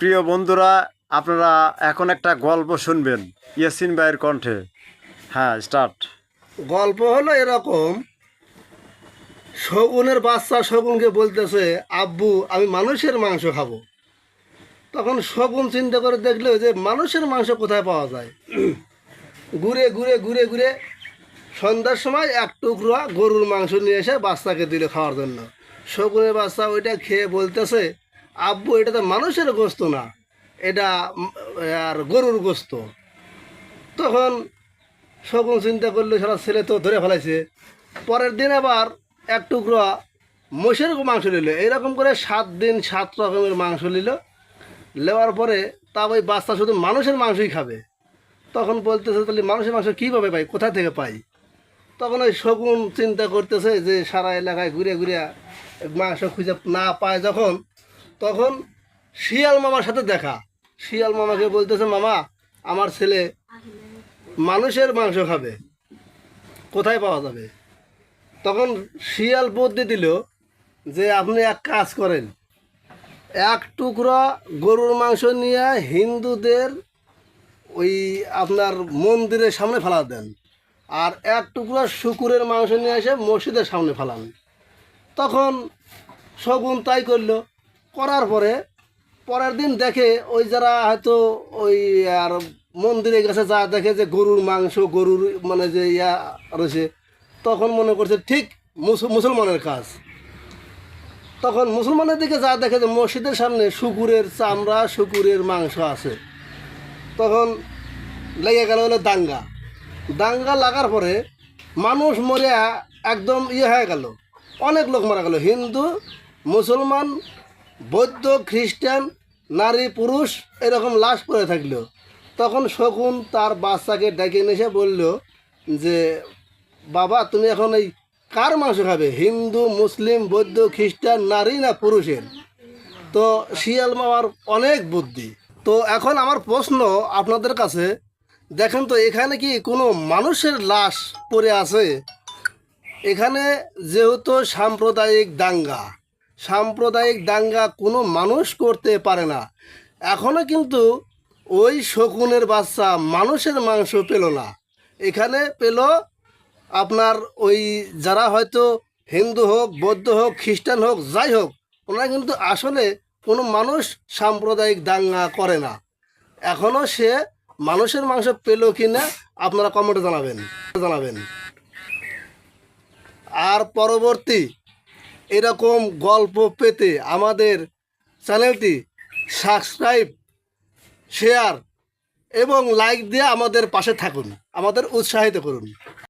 প্রিয় বন্ধুরা, আপনারা এখন একটা গল্প শুনবেন ইয়াসিন ভাইয়ের কণ্ঠে। হ্যাঁ স্টার্ট গল্প হলো এরকম, শগুনের বাচ্চা শগুনকে বলতেছে, আব্বু, আমি মানুষের মাংস খাব। তখন শগুন চিন্তা করে দেখল যে মানুষের মাংস কোথায় পাওয়া যায়। ঘুরে ঘুরে ঘুরে ঘুরে সন্ধ্যার সময় এক টুকরা গরুর মাংস নিয়ে এসে বাচ্চাকে দিল খাওয়ার জন্য। শগুনের বাচ্চা ওইটা খেয়ে বলতেছে আব্বু, এটা তো মানুষের গোস্ত না। এটা আর গরুর গোস্ত। তখন শকুন চিন্তা করল সারা ছেলে তো ধরে ফেলাইছে। পরের দিন আবার এক টুকরো মোষের মাংস নিল। এরকম করে সাত দিন সাত রকমের মাংস নিল। নেওয়ার পরে তা ওই বাচ্চা শুধু মানুষের মাংসই খাবে। তখন বলতেছে, তাহলে মানুষের মাংস কীভাবে পাই? কোথা থেকে পাই? তখন ওই শকুন চিন্তা করতেছে যে সারা এলাকায় ঘুরে ঘুরে মাংস খুঁজে না পায় যখন তখন শিয়াল মামার সাথে দেখা। শিয়াল মামাকে বলতেছে, মামা, আমার ছেলে মানুষের মাংস খাবে। কোথায় পাওয়া যাবে? তখন শিয়াল বুদ্ধি দিল যে, আপনি এক কাজ করেন। এক টুকরা গরুর মাংস নিয়ে হিন্দুদের ওই আপনার মন্দিরের সামনে ফেলা দেন আর এক টুকরা শুকুরের মাংস নিয়ে এসে মসজিদের সামনে ফেলান। তখন শগুন তাই করল। করার পরে পরের দিন দেখে ওই যারা হয়তো ওই, আর মন্দিরে গেছে, যা দেখে যে গরুর মাংস, গরুর মানে যে ইয়া রয়েছে, তখন মনে করছে ঠিক মুস- মুসলমানের কাজ। তখন মুসলমানের দিকে যা দেখে যে মসজিদের সামনে শুকুরের চামড়া, শুকুরের মাংস আছে। তখন লেগে গেল হলো দাঙ্গা। দাঙ্গা লাগার পরে মানুষ মরিয়া একদম ইয়ে হয়ে গেল। অনেক লোক মারা গেল। হিন্দু, মুসলমান বৌদ্ধ, খ্রিস্টান, নারী, পুরুষ এরকম লাশ পড়ে থাকল। তখন শকুন তার বাচ্চাকে ডেকে এসে বলল যে, বাবা, তুমি এখন এই কার মাংস খাবে? হিন্দু, মুসলিম, বৌদ্ধ, খ্রিস্টান, নারী না পুরুষের? তো শিয়াল মামার অনেক বুদ্ধি। তো এখন আমার প্রশ্ন আপনাদের কাছে, দেখেন তো এখানে কি কোনো মানুষের লাশ পড়ে আছে? এখানে যেহেতু সাম্প্রদায়িক দাঙ্গা সাম্প্রদায়িক দাঙ্গা কোনো মানুষ করতে পারে না। এখনও কিন্তু ওই শকুনের বাচ্চা মানুষের মাংস পেল না। এখানে পেল আপনার ওই যারা হয়তো হিন্দু হোক, বৌদ্ধ হোক, খ্রিস্টান হোক, যাই হোক, ওনারা কিন্তু আসলে কোনো মানুষ সাম্প্রদায়িক দাঙ্গা করে না। এখনও সে মানুষের মাংস পেল কি না আপনারা কমেন্টে জানাবেন। জানাবেন। আর পরবর্তী এরকম গল্প পেতে আমাদের চ্যানেলটি সাবস্ক্রাইব, শেয়ার এবং লাইক দিয়ে আমাদের পাশে থাকুন। আমাদের উৎসাহিত করুন।